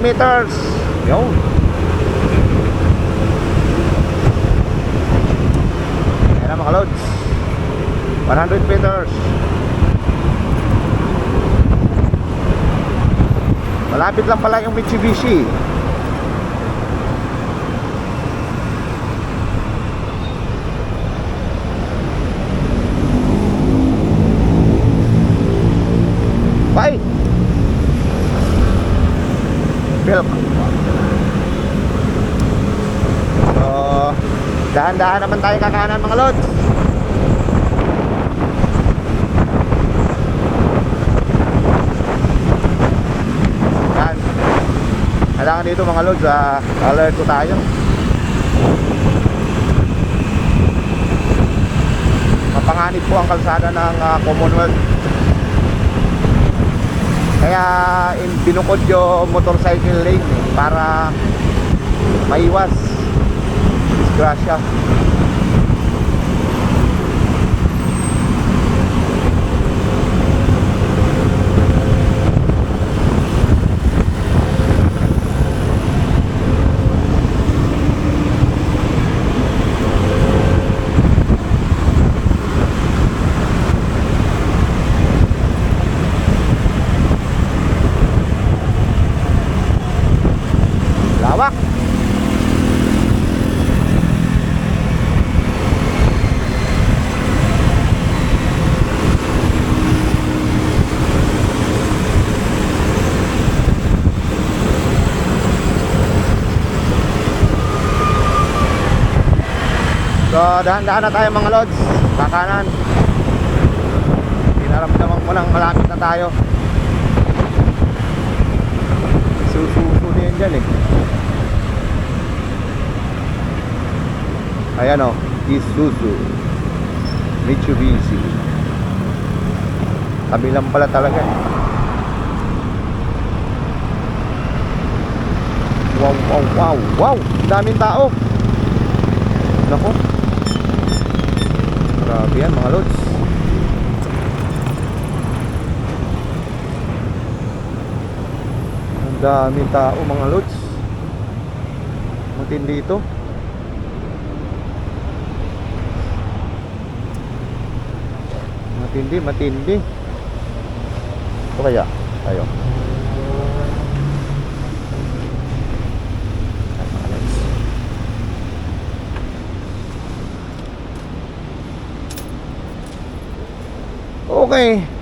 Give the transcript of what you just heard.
meters. Yun. Ayan mga lods. 100 meters. Malapit lang pala yung Mitsubishi. Welcome. So, dahan-dahan naman tayo kakanan mga lods. Yan. Kailangan dito mga lods, ah, alert ko tayo. Mapanganib po ang kalsada ng ah, Commonwealth. Kaya in, binukod yung motorcycle lane eh, para maiwas disgrasya. So, dahan-dahan na tayo mga lods. Kakanan. Pinaramdaman ko lang malapit na tayo. Sususo din dyan eh. Ayan o, Isuzu Mitsubishi Tabi lang pala talaga eh. Wow, wow, wow, wow Daming tao Nako yan mga lods Ang daming tao mga lods Matindi ito Matindi, matindi. Ito kaya? Tayo. Okay.